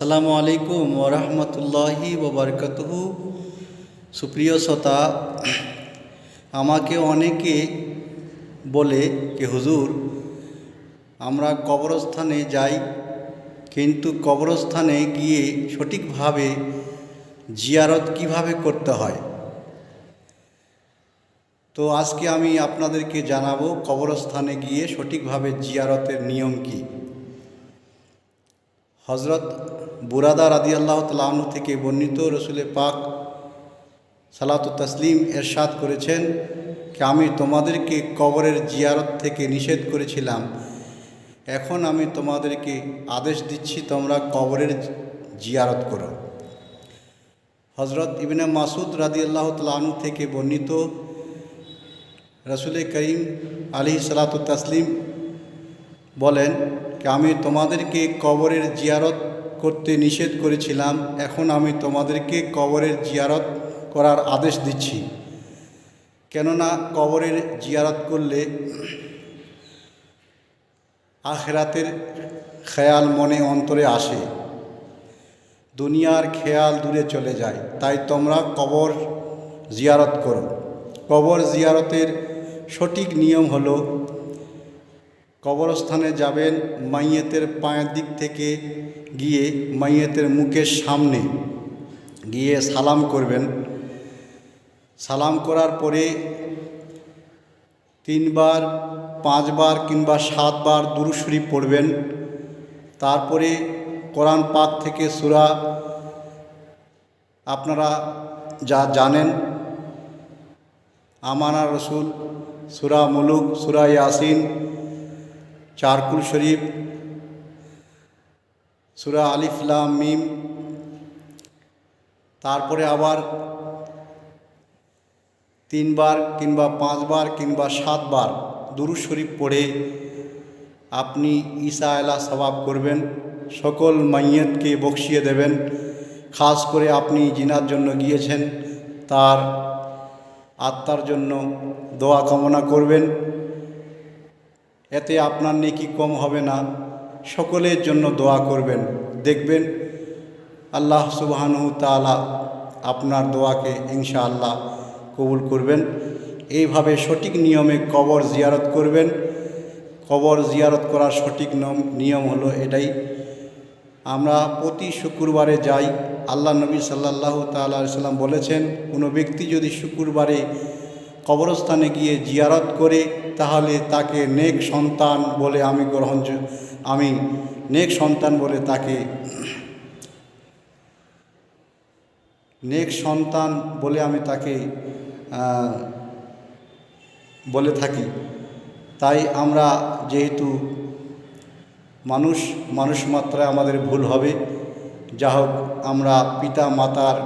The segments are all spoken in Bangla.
আসসালামু আলাইকুম ওরহমতুল্লাহি ওবরকাতহু সুপ্রিয় শ্রোতা, আমাকে অনেকে বলে যে, হুজুর, আমরা কবরস্থানে যাই, কিন্তু কবরস্থানে গিয়ে সঠিকভাবে জিয়ারত কীভাবে করতে হয়? তো আজকে আমি আপনাদেরকে জানাব কবরস্থানে গিয়ে সঠিকভাবে জিয়ারতের নিয়ম কী। হজরত বুরাদা রাদি আল্লাহ তালু থেকে বর্ণিত রসুলে পাক সালাত তসলিম এরশাদ করেছেন কি আমি তোমাদেরকে কবরের জিয়ারত থেকে নিষেধ করেছিলাম। এখন আমি তোমাদেরকে আদেশ দিচ্ছি তোমরা কবরের জিয়ারত করো। হজরত ইবিনা মাসুদ রাদি আল্লাহ তালু থেকে বর্ণিত রসুল করিম আলি সালাত তসলিম বলেন আমি তোমাদেরকে কবরের জিয়ারত করতে নিষেধ করেছিলাম, এখন আমি তোমাদেরকে কবরের জিয়ারত করার আদেশ দিচ্ছি। কেননা কবরের জিয়ারত করলে আখেরাতের খেয়াল মনে অন্তরে আসে। দুনিয়ার খেয়াল দূরে চলে যায়, তাই তোমরা কবর জিয়ারত করো। কবর জিয়ারতের সঠিক নিয়ম হলো কবরস্থানে যাবেন মাইয়েতের পায়ের দিক থেকে গিয়ে মাইয়েতের মুখের সামনে গিয়ে সালাম করবেন। সালাম করার পরে তিনবার, পাঁচবার কিংবা সাতবার দুরুশরী পড়বেন। তারপরে কোরআন পাক থেকে সুরা আপনারা যা জানেন, আমানা রসুল, সুরা মুলুক, সুরা ইয়াসিন চারকুল শরীফ, সুরা আলিফলাম মিম। তারপরে আবার তিনবার কিংবা পাঁচবার কিংবা সাতবার দুরু শরীফ পড়ে আপনি ঈসা আলা সবাব করবেন, সকল মাইয়তকে বকশিয়ে দেবেন। খাস করে আপনি জিনার জন্য গিয়েছেন, তার আত্মার জন্য দোয়া কামনা করবেন। এতে আপনার নেকি কম হবে না। সকলের জন্য দোয়া করবেন। দেখবেন আল্লাহ সুবাহানু তালা আপনার দোয়াকে ইনশা আল্লাহ কবুল করবেন। এইভাবে সঠিক নিয়মে কবর জিয়ারত করবেন। কবর জিয়ারত করার সঠিক নিয়ম হলো এটাই। আমরা প্রতি শুক্রবারে যাই। আল্লাহ নবী সাল্লাহ তাল্লাহ সাল্লাম বলেছেন, কোনো ব্যক্তি যদি শুক্রবারে কবরস্থানে গিয়ে জিয়ারত করে, তাহলে তাকে নেক সন্তান বলে আমি গ্রহণ আমি নেক সন্তান বলে তাকে নেক সন্তান বলে আমি তাকে বলে থাকি। তাই আমরা যেহেতু মানুষ মানুষ মাত্রায় আমাদের ভুল হবে যা হোক আমরা পিতা মাতার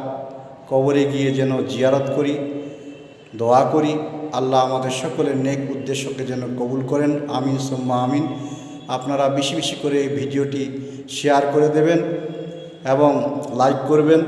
কবরে গিয়ে যেন জিয়ারত করি দোয়া করি। আল্লাহ আমাদের সকলের নেক উদ্দেশ্যকে যেন কবুল করেন। আমিন, সোম্মা আমিন। আপনারা বেশি বেশি করে এই ভিডিওটি শেয়ার করে দেবেন এবং লাইক করবেন।